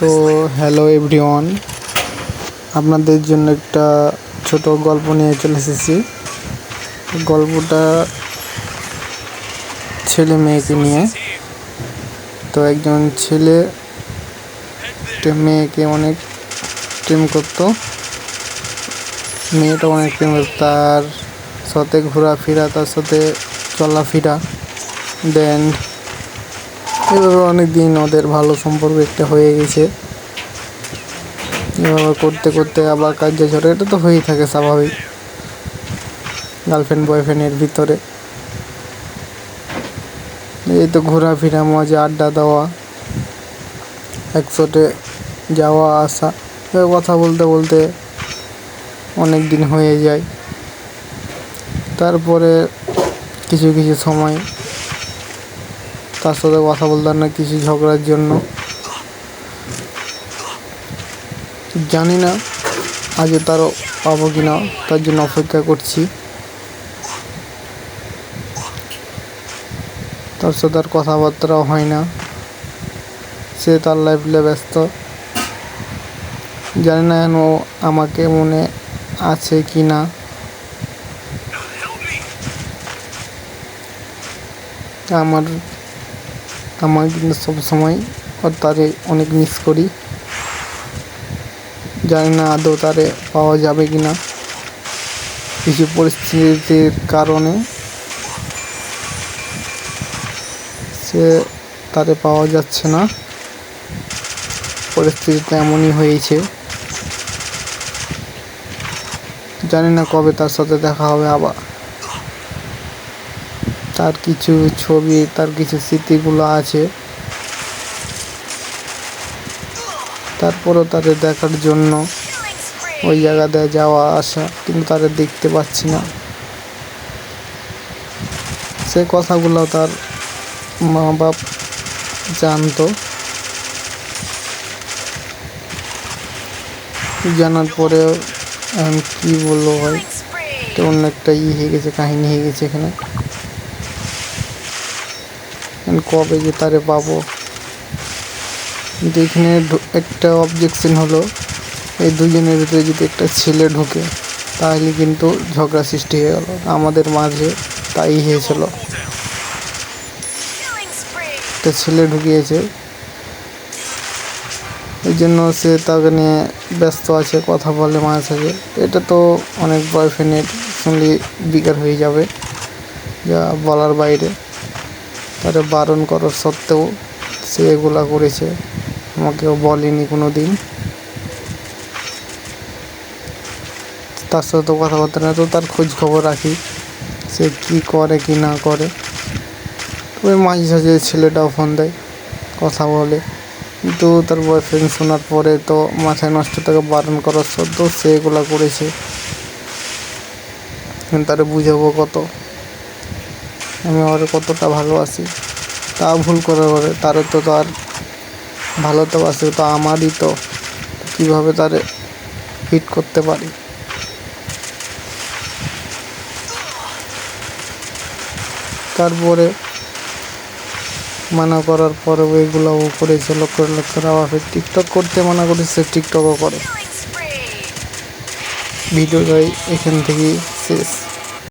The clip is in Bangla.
তো হ্যালো এভরিওয়ান আপনাদের জন্য একটা ছোট গল্প নিয়ে চলে এসেছি। গল্পটা ছেলে মেয়েকে নিয়ে। তো একজন ছেলে মেয়েকে অনেক প্রেম করতো। মেয়েটা অনেক প্রেম তার সাথে ঘোরাফেরা, তার সাথে চলাফেরা। দেন এভাবে অনেক দিন ওদের ভালো সম্পর্ক একটা হয়ে গেছে। এভাবে করতে করতে আবার কাজে ঝরে এটা তো হয়েই থাকে স্বাভাবিক। গার্লফ্রেন্ড বয়ফ্রেন্ডের ভিতরে। এই তো ঘোরাফেরা, মজা, আড্ডা দেওয়া, একসাথে যাওয়া, আসা কথা বলতে বলতে অনেক দিন হয়ে যায়। তারপরে কিছু কিছু সময় তার সাথে কথা বলতাম না কিছু ঝগড়ার জন্য। জানি না আজও তারও পাবো কি না তার জন্য অপেক্ষা করছি। তার সাথে আর কথাবার্তাও হয় না। সে তার লাইফে ব্যস্ত। জানি না ও আমাকে মনে আছে কি না আমার আমার কিন্তু সবসময় তারে অনেক মিস করি। জানি না আদৌ তারে পাওয়া যাবে কি না কিছু পরিস্থিতির কারণে সে তারে পাওয়া যাচ্ছে না। পরিস্থিতিটা এমনই হয়েছে। জানি না কবে তার সাথে দেখা হবে আবার। তার কিছু ছবি, তার কিছু স্মৃতিগুলো আছে। তারপরও তাদের দেখার জন্য ওই জায়গাতে যাওয়া, আসা, কিন্তু তাদের দেখতে পাচ্ছি না। সে কথাগুলো তার মা বাপ জানতো। জানার পরেও এখন কী বলব ভাই? তো অন্য একটা ই হয়ে গেছে, কাহিনী হয়ে গেছে এখন। কবে যে তারে পাবো? কিন্তু এখানে একটা অবজেকশন হলো, এই দুজনের ভিতরে যদি একটা ছেলে ঢুকে, তাহলে কিন্তু ঝগড়া সৃষ্টি হয়ে গেল। আমাদের মাঝে তাই হয়েছিল। একটা ছেলে ঢুকিয়েছে। এই জন্য সে তাকে নিয়ে ব্যস্ত আছে, কথা বলে মাঝে সাঝে। এটা তো অনেক বয়ফ্রেন্ডের সঙ্গে বিকার হয়ে যাবে, যা বলার বাইরে। তারে বারণ করার সত্ত্বেও সে এগুলা করেছে। আমাকেও বলেনি কোনো দিন তার সাথে কথাবার্তা না তো তার খোঁজ খবর রাখি। সে কী করে, কি না করে। তবে মাঝে সাঝে ছেলেটাও ফোন দেয়, কথা বলে। কিন্তু তার বয়ফ্রেন্ড শোনার পরে তো মাথায় নষ্ট তাকে বারণ করার সত্ত্বেও সে এগুলা করেছে। তারে বুঝাবো কত? আমি ওর কতটা ভালোবাসি তা ভুল করে করে তারে তো তার ভালো তো বাসে তো আমারই তো। কীভাবে তারে হিট করতে পারি? তারপরে মানা করার পরেও এগুলো ও করেছে লক্ষ লক্ষ আবার ফের টিকটক করতে মানা করেছে টিকটকও করে। ভিডিওটাই এখান থেকেই শেষ।